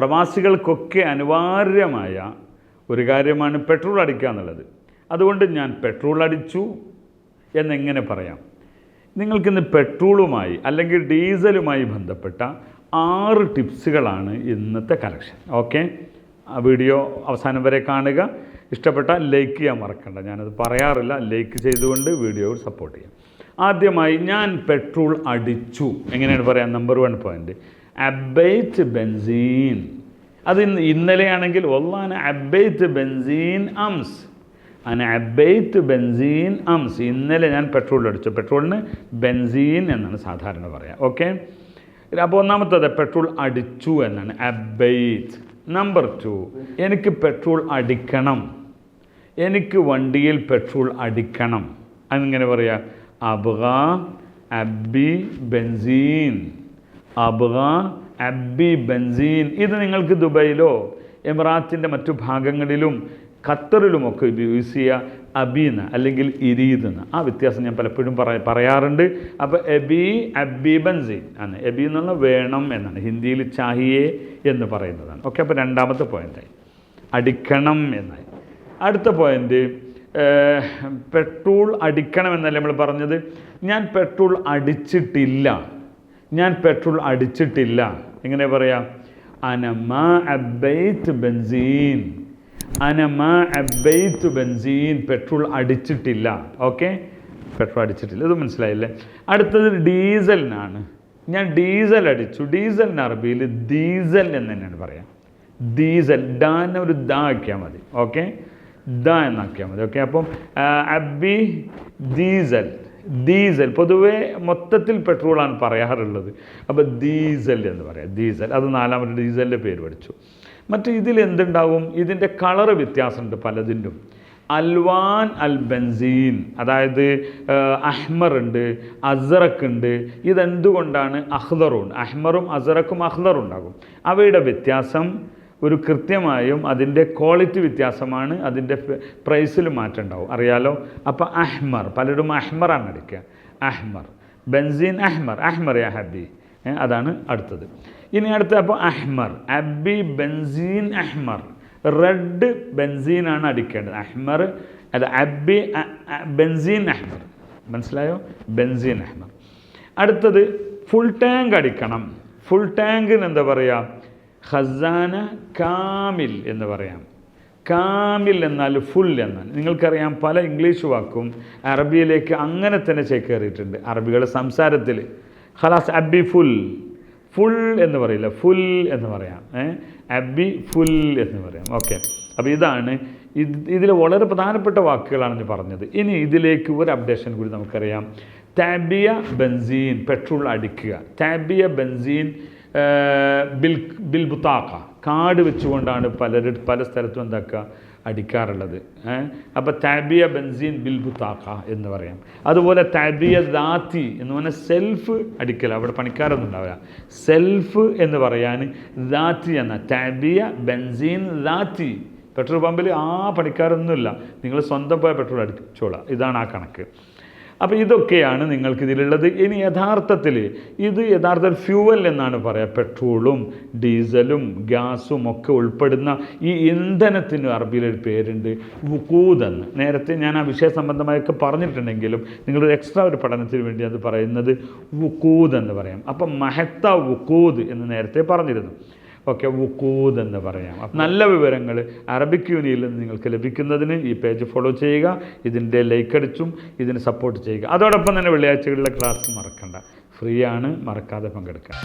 പ്രവാസികൾക്കൊക്കെ അനിവാര്യമായ ഒരു കാര്യമാണ് പെട്രോൾ അടിക്കുക എന്നുള്ളത്. അതുകൊണ്ട് ഞാൻ പെട്രോൾ അടിച്ചു എന്നെങ്ങനെ പറയാം? നിങ്ങൾക്കിന്ന് പെട്രോളുമായി അല്ലെങ്കിൽ ഡീസലുമായി ബന്ധപ്പെട്ട ആറ് ടിപ്സുകളാണ് ഇന്നത്തെ കളക്ഷൻ. ഓക്കെ? ആ വീഡിയോ അവസാനം വരെ കാണുക. ഇഷ്ടപ്പെട്ട ലൈക്ക് ചെയ്യാൻ മറക്കണ്ട. ഞാനത് പറയാറില്ല. ലൈക്ക് ചെയ്തുകൊണ്ട് വീഡിയോ സപ്പോർട്ട് ചെയ്യാം. ആദ്യമായി ഞാൻ പെട്രോൾ അടിച്ചു. എങ്ങനെയാണ് പറയാം നമ്പർ വൺ പോയിന്റ്? അബൈറ്റ് ബെൻസീൻ. അത് ഇന്ന് ഇന്നലെയാണെങ്കിൽ ഒന്നാണ് അബൈറ്റ് ബെൻസീൻ അംസ്. അന അബൈത്ത് ബെൻസീൻ അംസ്. ഇന്നലെ ഞാൻ പെട്രോൾ അടിച്ചു. പെട്രോളിന് ബെൻസീൻ എന്നാണ് സാധാരണ പറയുക ഓക്കെ? അപ്പോൾ ഒന്നാമത്തത് പെട്രോൾ അടിച്ചു എന്നാണ്. അബൈത്ത് നമ്പർ ടു എനിക്ക് പെട്രോൾ അടിക്കണം. എനിക്ക് വണ്ടിയിൽ പെട്രോൾ അടിക്കണം. അങ്ങനെ പറയാം? അബ്ഗ അബി ബെൻസീൻ. അബ്ഗ അബ്ബി ബെൻസീൻ ഇത് നിങ്ങൾക്ക് ദുബൈയിലോ എമിറാത്തിന്റെ മറ്റു ഭാഗങ്ങളിലും ഖത്തറിലുമൊക്കെ യൂസ് ചെയ്യുക. അബീന അല്ലെങ്കിൽ ഇരീദെന്ന്. ആ വ്യത്യാസം ഞാൻ പലപ്പോഴും പറ പറയാറുണ്ട്. അപ്പോൾ എബി അബി ബൻസീൻ ആണ്. എബി എന്നുള്ള വേണം എന്നാണ്. ഹിന്ദിയിൽ ചാഹിയെ എന്ന് പറയുന്നതാണ്. ഓക്കെ അപ്പോൾ രണ്ടാമത്തെ പോയിന്റായി അടിക്കണം എന്നായി അടുത്ത പോയിന്റ് പെട്രോൾ അടിക്കണം എന്നല്ലേ നമ്മൾ പറഞ്ഞത്? ഞാൻ പെട്രോൾ അടിച്ചിട്ടില്ല. ഞാൻ പെട്രോൾ അടിച്ചിട്ടില്ല. എങ്ങനെ പറയാം? അനമ അബൈത്ത് ബെൻസീൻ. അനമ അബൈത്ത് ബെൻസീൻ. പെട്രോൾ അടിച്ചിട്ടില്ല. ഓക്കെ? പെട്രോൾ അടിച്ചിട്ടില്ല. ഇത് മനസ്സിലായില്ലേ? അടുത്തത് ഡീസലിനാണ് ഞാൻ ഡീസൽ അടിച്ചു. ഡീസലിന് അറബിയിൽ ഡീസൽ എന്ന് തന്നെയാണ് പറയാം. ഡീസൽ ഡാനെ ഒരു ദ ആക്കിയാൽ മതി. ഓക്കെ? ദ എന്നാക്കിയാൽ മതി. ഓക്കെ? അപ്പം അബി ഡീസൽ. ഡീസൽ. പൊതുവേ മൊത്തത്തിൽ പെട്രോളാണ് പറയാറുള്ളത്. അപ്പോൾ ഡീസൽ എന്ന് പറയാം. ഡീസൽ. അത് നാലാമത്തെ ഡീസലിന്റെ പേര് പഠിച്ചു. മറ്റു ഇതിൽ എന്തുണ്ടാവും? ഇതിന്റെ കളറ് വ്യത്യാസമുണ്ട് പലതിന്റെയും അൽവാൻ അൽ ബെൻസീൻ അതായത് അഹ്മർ ഉണ്ട് അസറക്ക് ഉണ്ട്. ഇതെന്തുകൊണ്ടാണ്? അഹ്ദറും. അഹ്മറും അസറക്കും അഹ്ദറും ഉണ്ടാകും. അവയുടെ വ്യത്യാസം ഒരു കൃത്യമായും അതിന്റെ ക്വാളിറ്റി വ്യത്യാസമാണ് അതിന്റെ പ്രൈസിൽ മാറ്റം ഉണ്ടാവും. അറിയാലോ? അപ്പോൾ അഹ്മർ പലരും അഹ്മറാണ് അടിക്കുക. അഹ്മർ ബെൻസീൻ അഹ്മർ അഹ്മർ യാ ഹബി. അതാണ് അടുത്തത്. ഇനി അടുത്ത അപ്പോൾ അഹ്മർ അബി ബെൻസീൻ അഹ്മർ. റെഡ് ബെൻസീനാണ് അടിക്കേണ്ടത്. അഹ്മർ അത് അബി ബെൻസീൻ അഹ്മർ. മനസ്സിലായോ? ബെൻസീൻ അഹ്മർ. അടുത്തത് ഫുൾ ടാങ്ക് അടിക്കണം. ഫുൾ ടാങ്കിന് എന്താ പറയുക ഖസാന കാമിൽ എന്ന് പറയാം. കാമിൽ എന്നാൽ ഫുൾ എന്നാൽ നിങ്ങൾക്കറിയാം പല ഇംഗ്ലീഷ് വാക്കും അറബിയിലേക്ക് അങ്ങനെ തന്നെ ചേക്കേറിയിട്ടുണ്ട്. അറബികളുടെ സംസാരത്തിൽ ഖലാസ് അബി ഫുൽ ഫുൾ എന്ന് പറയില്ല ഫുൽ എന്ന് പറയാം. അബി ഫുൽ എന്ന് പറയാം. ഓക്കെ. അപ്പോൾ ഇതാണ് ഇത് ഇതിൽ വളരെ പ്രധാനപ്പെട്ട വാക്കുകളാണ് പറഞ്ഞത്. ഇനി ഇതിലേക്ക് ഒരു അപ്ഡേഷൻ കൂടി നമുക്കറിയാം. ടാബിയ ബെൻസീൻ പെട്രോൾ അടിക്കുക. ടാബിയ ബെൻസീൻ ബിൽ ബിൽ ബുത്താക്ക കാർഡ് വെച്ചുകൊണ്ടാണ് പലരും പല സ്ഥലത്തും എന്താക്കുക അടിക്കാറുള്ളത്. അപ്പോൾ താബിയ ബെൻസീൻ ബിൽ ബുത്താക്ക എന്ന് പറയാം. അതുപോലെ താബിയ ദാത്തി എന്ന് പറഞ്ഞാൽ സെൽഫ് അടിക്കൽ. അവിടെ പണിക്കാരൊന്നും ഉണ്ടാവില്ല. സെൽഫ് എന്ന് പറയാൻ ദാത്തി എന്ന താബിയ ബെൻസീൻ ദാത്തി. പെട്രോൾ പമ്പിൽ ആ പണിക്കാരൊന്നുമില്ല. നിങ്ങൾ സ്വന്തം പോയ പെട്രോൾ അടിച്ചോളാം. ഇതാണ് ആ കണക്ക്. അപ്പോൾ ഇതൊക്കെയാണ് നിങ്ങൾക്കിതിലുള്ളത്. ഇനി യഥാർത്ഥത്തിൽ ഇത് യഥാർത്ഥ ഫ്യൂവൽ എന്നാണ് പറയുക പെട്രോളും ഡീസലും ഗ്യാസും ഒക്കെ ഉൾപ്പെടുന്ന ഈ ഇന്ധനത്തിന് അറബിയിലൊരു പേരുണ്ട് വുക്കൂതെന്ന് നേരത്തെ ഞാൻ ആ വിഷയ സംബന്ധമായൊക്കെ പറഞ്ഞിട്ടുണ്ടെങ്കിലും നിങ്ങളൊരു എക്സ്ട്രാ ഒരു പഠനത്തിന് വേണ്ടി അത് പറയുന്നത് വുക്കൂദ് എന്ന് പറയാം. അപ്പം മഹത്ത വുക്കൂദ് എന്ന് നേരത്തെ പറഞ്ഞിരുന്നു. ഓക്കെ വുക്കൂദ് എന്ന് പറയാം. നല്ല വിവരങ്ങൾ അറബിക് യൂണിയിൽ നിന്ന് നിങ്ങൾക്ക് ലഭിക്കുന്നതിന് ഈ പേജ് ഫോളോ ചെയ്യുക ഇതിന്റെ ലൈക്ക് അടിച്ചും ഇതിന് സപ്പോർട്ട് ചെയ്യുക. അതോടൊപ്പം തന്നെ വെള്ളിയാഴ്ചകളിലെ ക്ലാസ് മറക്കണ്ട. ഫ്രീ ആണ് മറക്കാതെ പങ്കെടുക്കുക.